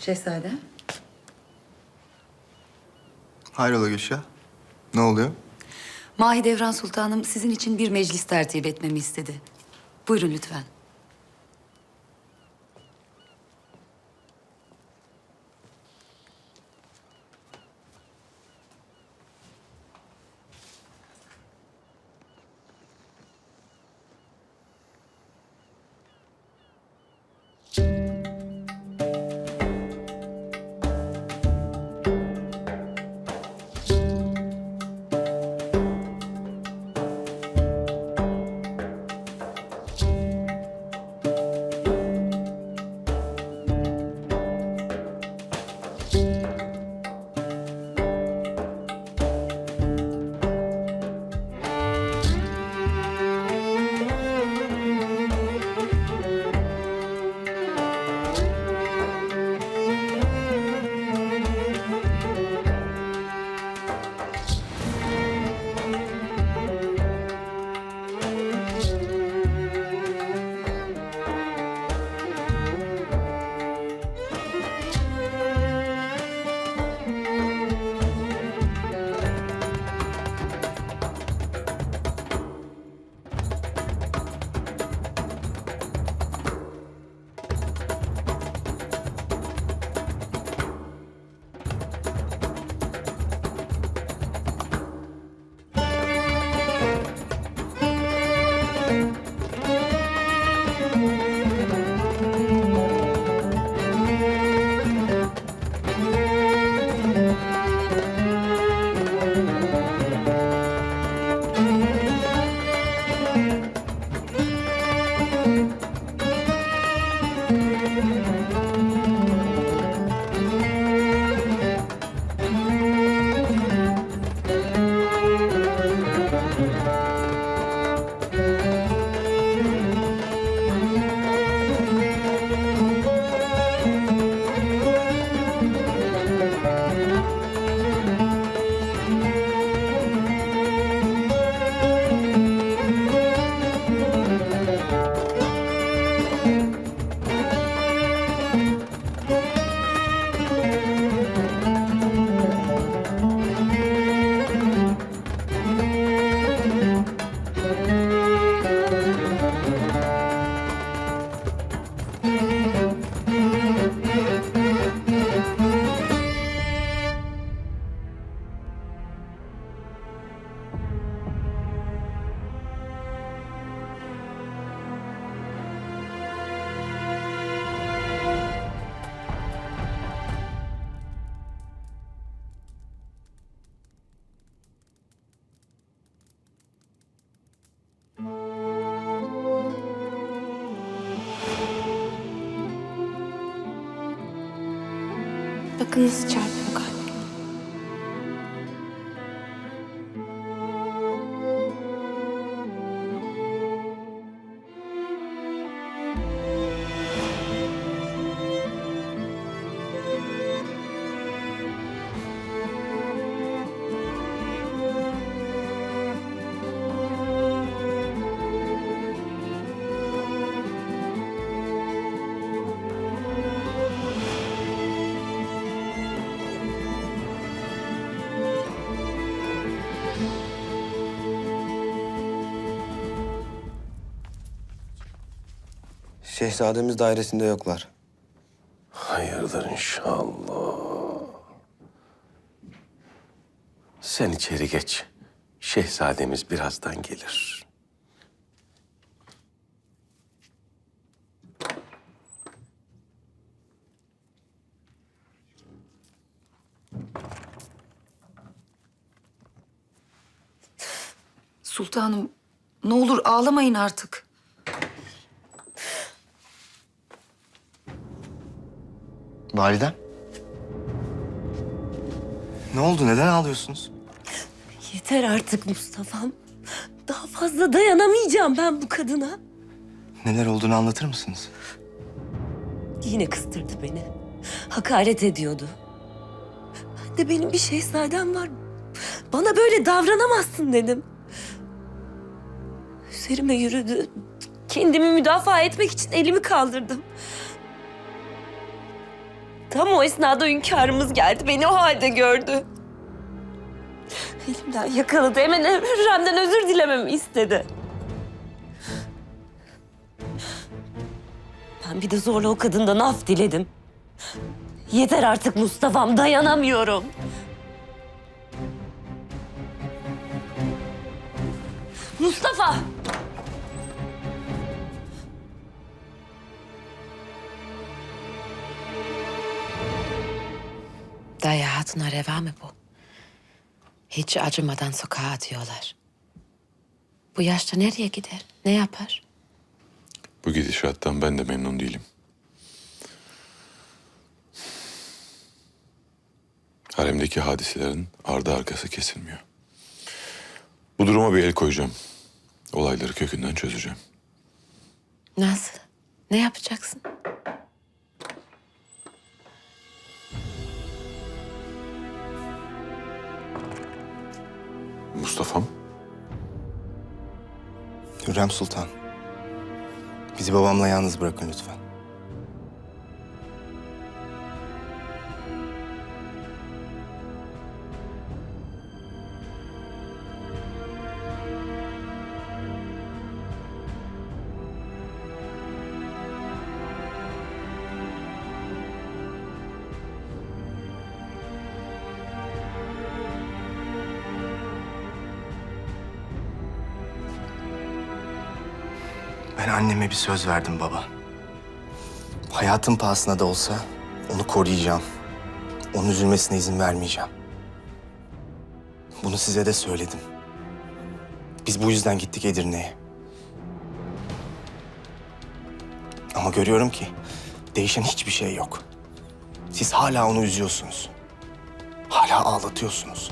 Şehzade. Hayrola Gülşah? Ne oluyor? Mahidevran Sultanım sizin için bir meclis tertip etmemi istedi. Buyurun lütfen. Bakın nasıl çarpıyor Şehzademiz dairesinde yoklar. Hayırdır inşallah. Sen içeri geç. Şehzademiz birazdan gelir. Sultanım ne olur ağlamayın artık. Validem? Ne oldu? Neden ağlıyorsunuz? Yeter artık Mustafa'm. Daha fazla dayanamayacağım ben bu kadına. Neler olduğunu anlatır mısınız? Yine kıstırdı beni. Hakaret ediyordu. Ben de benim bir şehzadem var. Bana böyle davranamazsın dedim. Üzerime yürüdü. Kendimi müdafaa etmek için elimi kaldırdım. Tam o esnada hünkârımız geldi. Beni o halde gördü. Elimden yakaladı. Hemen Hürrem'den özür dilememi istedi. Ben bir de zorla o kadından af diledim. Yeter artık Mustafa'm dayanamıyorum. Mustafa! Dayı hatuna reva mı bu? Hiç acımadan sokağa atıyorlar. Bu yaşta nereye gider? Ne yapar? Bu gidişattan ben de memnun değilim. Haremdeki hadiselerin ardı arkası kesilmiyor. Bu duruma bir el koyacağım. Olayları kökünden çözeceğim. Nasıl? Ne yapacaksın? Mustafa'm, Hürrem Sultan. Bizi babamla yalnız bırakın lütfen. Ben anneme bir söz verdim baba. Hayatım pahasına da olsa onu koruyacağım. Onun üzülmesine izin vermeyeceğim. Bunu size de söyledim. Biz bu yüzden gittik Edirne'ye. Ama görüyorum ki değişen hiçbir şey yok. Siz hala onu üzüyorsunuz. Hala ağlatıyorsunuz.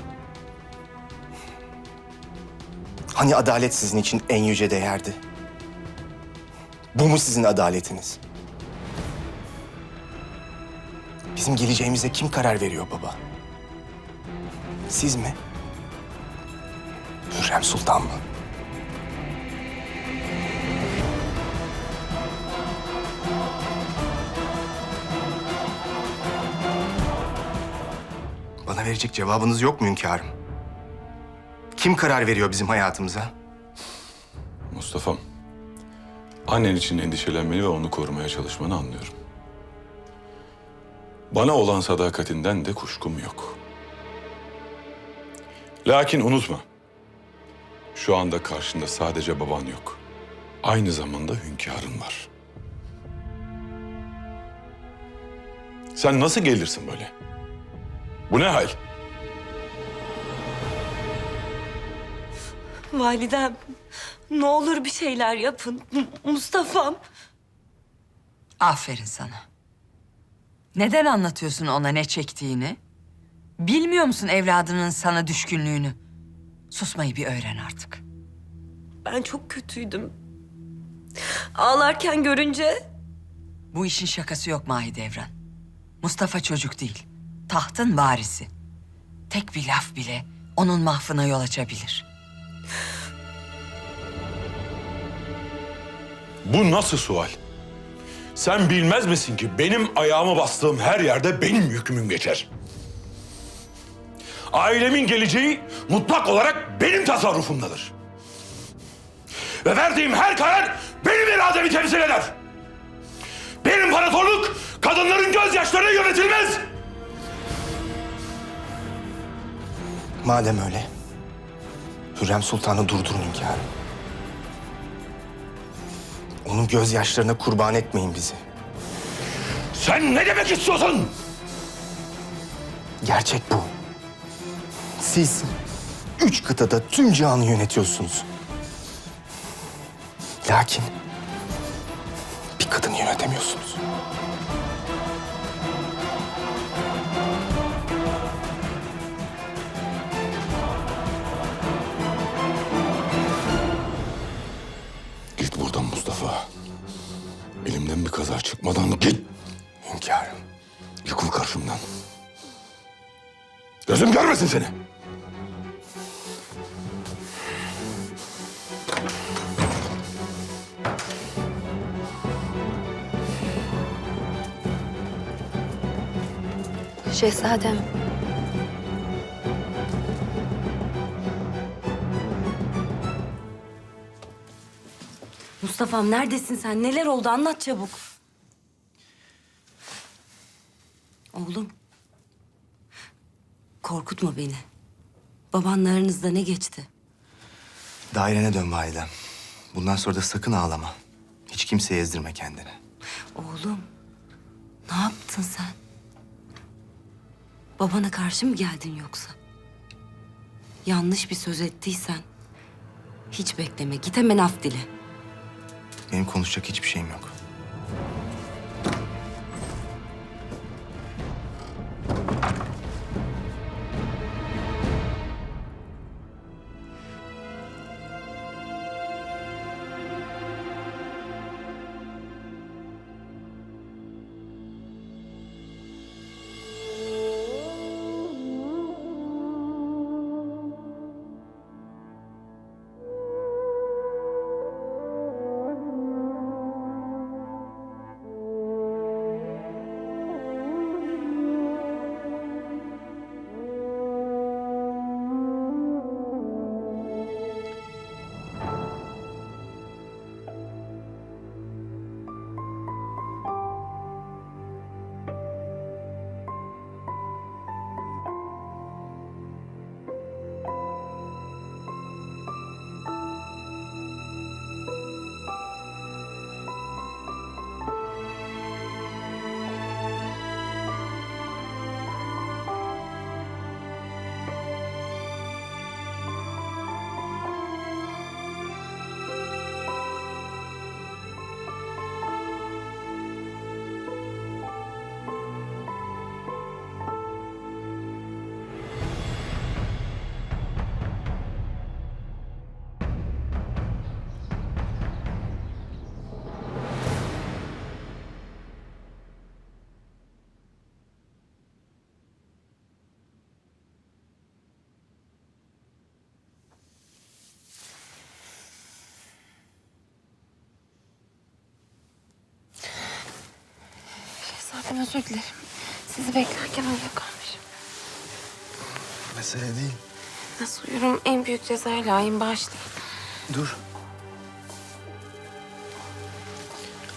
Hani adalet sizin için en yüce değerdi? Bu mu sizin adaletiniz? Bizim geleceğimize kim karar veriyor baba? Siz mi? Hürrem Sultan mı? Bana verecek cevabınız yok mu hünkârım? Kim karar veriyor bizim hayatımıza? Mustafa'm. Annen için endişelenmeni ve onu korumaya çalışmanı anlıyorum. Bana olan sadakatinden de kuşkum yok. Lakin unutma. Şu anda karşında sadece baban yok. Aynı zamanda hünkârın var. Sen nasıl gelirsin böyle? Bu ne hal? Validem, ne olur bir şeyler yapın. M- Mustafa'm. Aferin sana. Neden anlatıyorsun ona ne çektiğini? Bilmiyor musun evladının sana düşkünlüğünü? Susmayı bir öğren artık. Ben çok kötüydüm. Ağlarken görünce Bu işin şakası yok Mahidevran. Mustafa çocuk değil. Tahtın varisi. Tek bir laf bile onun mahfına yol açabilir. Bu nasıl sual? Sen bilmez misin ki benim ayağımı bastığım her yerde benim hükmüm geçer. Ailemin geleceği mutlak olarak benim tasarrufumdadır. Ve verdiğim her karar benim irademi temsil eder. Benim imparatorluk kadınların gözyaşlarıyla yönetilmez. Madem öyle, Hürrem Sultan'ı durdurun hünkârım. Onun gözyaşlarına kurban etmeyin bizi. Sen ne demek istiyorsun? Gerçek bu. Siz üç kıtada tüm cihanı yönetiyorsunuz. Lakin bir kadını yönetemiyorsunuz. Kaza çıkmadan git. Hünkârım. Yıkıl karşımdan. Gözüm görmesin seni. Şehzadem. Mustafa'm neredesin sen? Neler oldu? Anlat çabuk. Oğlum. Korkutma beni. Babanla aranızda ne geçti? Dairene dön validem. Bundan sonra da sakın ağlama. Hiç kimseye ezdirme kendini. Oğlum. Ne yaptın sen? Babana karşı mı geldin yoksa? Yanlış bir söz ettiysen hiç bekleme. Git hemen af dile. Benim konuşacak hiçbir şeyim yok. Şehzadem özür dilerim. Sizi beklerken uyuyakalmışım. Mesele değil. Nasıl uyurum en büyük cezaya layığım bağışlayın. Dur.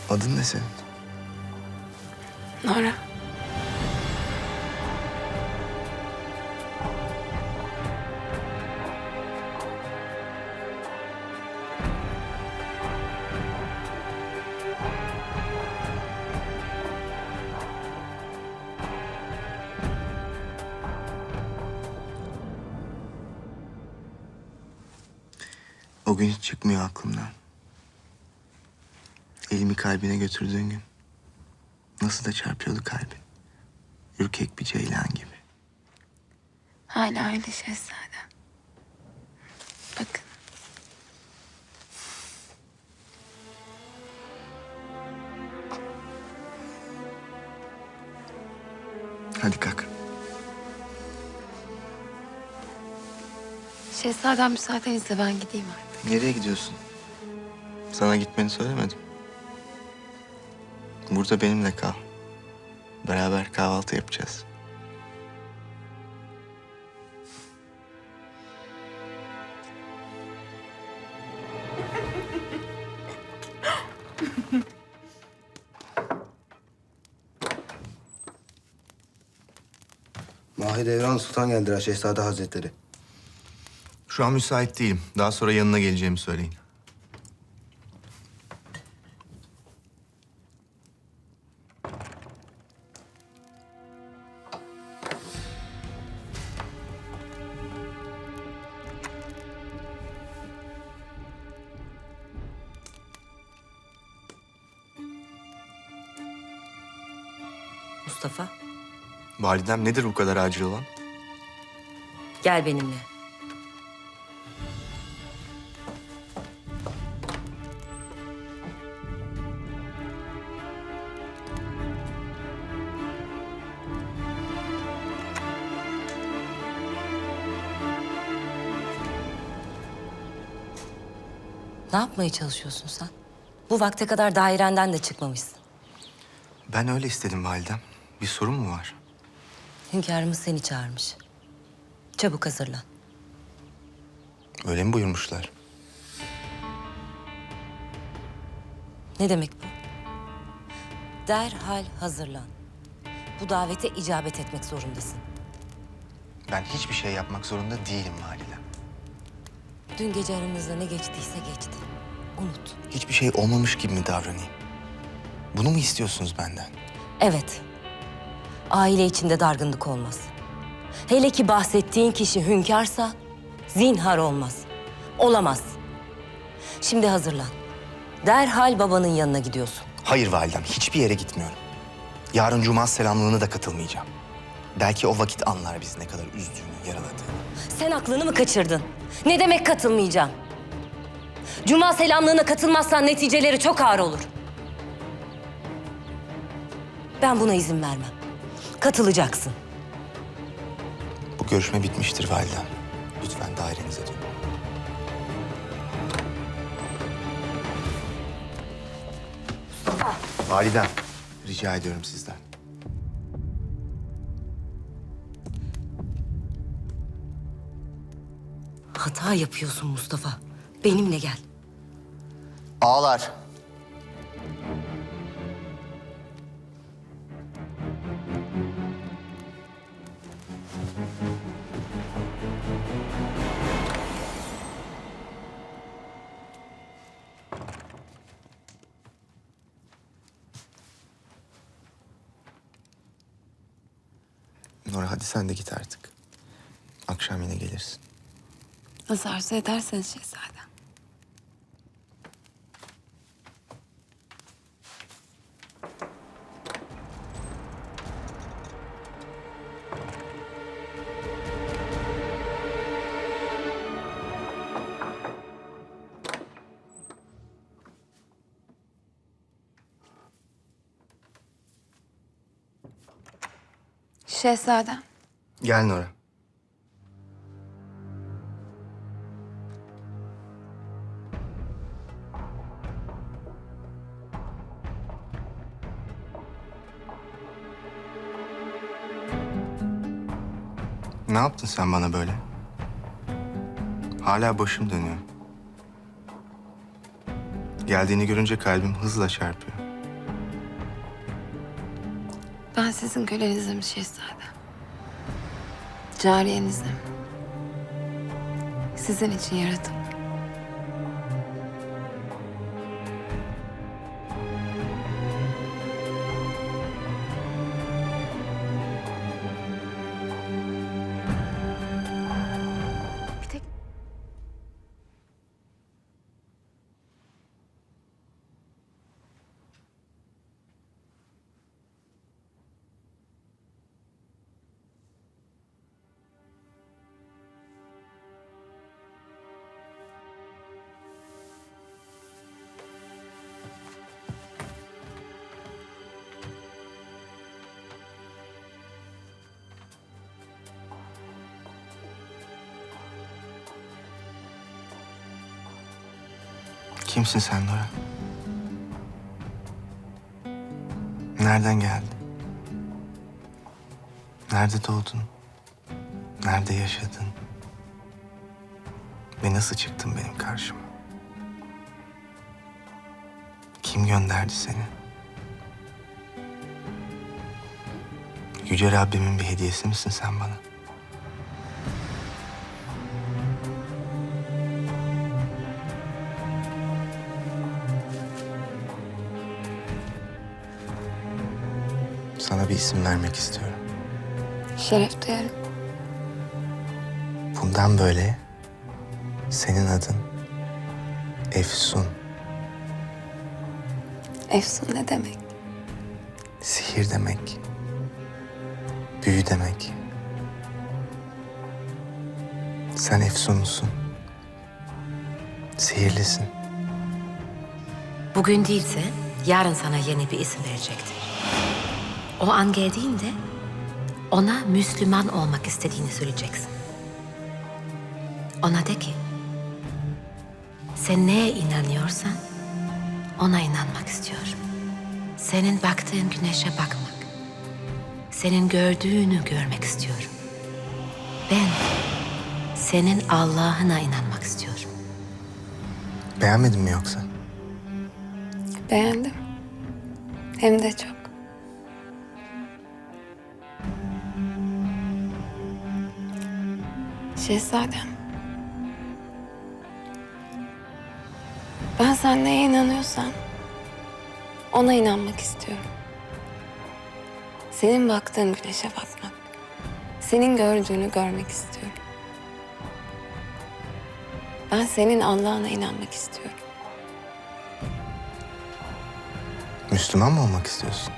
Adın ne senin? Nora. O gün hiç çıkmıyor aklımdan. Elimi kalbine götürdüğün gün. Nasıl da çarpıyordu kalbin. Ürkek bir ceylan gibi. Hala öyle şehzadem. Bakın. Hadi kalk. Şehzadem müsaadenizle ben gideyim artık. Nereye gidiyorsun? Sana gitmeni söylemedim. Burada benimle kal. Beraber kahvaltı yapacağız. Mahidevran Sultan geldiler Şehzade Hazretleri. Şu an müsait değilim. Daha sonra yanına geleceğimi söyleyin. Mustafa Validem nedir bu kadar acil olan? gel benimle. Ne yapmaya çalışıyorsun sen? Bu vakte kadar dairenden de çıkmamışsın. Ben öyle istedim validem. Bir sorun mu var? Hünkârımız seni çağırmış. Çabuk hazırlan. Öyle mi buyurmuşlar? Ne demek bu? Derhal hazırlan. Bu davete icabet etmek zorundasın. Ben hiçbir şey yapmak zorunda değilim validem. Dün gece aramızda ne geçtiyse geçti. Unut. Hiçbir şey olmamış gibi mi davranayım? Bunu mu istiyorsunuz benden? Evet. Aile içinde dargınlık olmaz. Hele ki bahsettiğin kişi hünkârsa zinhar olmaz. Olamaz. Şimdi hazırlan. Derhal babanın yanına gidiyorsun. Hayır validem, hiçbir yere gitmiyorum. Yarın cuma selamlığına da katılmayacağım. Belki o vakit anlar bizi ne kadar üzdüğünü, yaraladığını. Sen aklını mı kaçırdın? Ne demek katılmayacağım? Cuma selamlığına katılmazsan neticeleri çok ağır olur. Ben buna izin vermem. Katılacaksın. Bu görüşme bitmiştir validem. Lütfen dairenize dönün. Validem, rica ediyorum sizden. Hata yapıyorsun Mustafa. Benimle gel. Ağlar. Nora hadi sen de git artık. Akşam yine gelirsin. Nasıl arzu ederseniz şehzadem. Şehzadem. Gel Nora. Ne yaptın sen bana böyle? Hala başım dönüyor. Geldiğini görünce kalbim hızla çarpıyor. Ben sizin kölenizim şehzadem. Cariyenizim. Sizin için yaratıldım. Kimsin sen Nora? Nereden geldin? Nerede doğdun? Nerede yaşadın? Ve nasıl çıktın benim karşıma? Kim gönderdi seni? Yüce Rabbimin bir hediyesi misin sen bana? Sana bir isim vermek istiyorum. şeref duyarım. Bundan böyle senin adın Efsun. Efsun ne demek? Sihir demek. Büyü demek. Sen Efsun'sun. Sihirlisin. Bugün değilse yarın sana yeni bir isim verecektir. O an geldiğinde ona Müslüman olmak istediğini söyleyeceksin. Ona de ki, sen neye inanıyorsan ona inanmak istiyorum. Senin baktığın güneşe bakmak, senin gördüğünü görmek istiyorum. Ben senin Allah'ına inanmak istiyorum. Beğenmedin mi yoksa? Beğendim. Hem de çok. Şehzadem. Ben sen neye inanıyorsan ona inanmak istiyorum. Senin baktığın güneşe bakmak. Senin gördüğünü görmek istiyorum. Ben senin Allah'ına inanmak istiyorum. Müslüman mı olmak istiyorsun?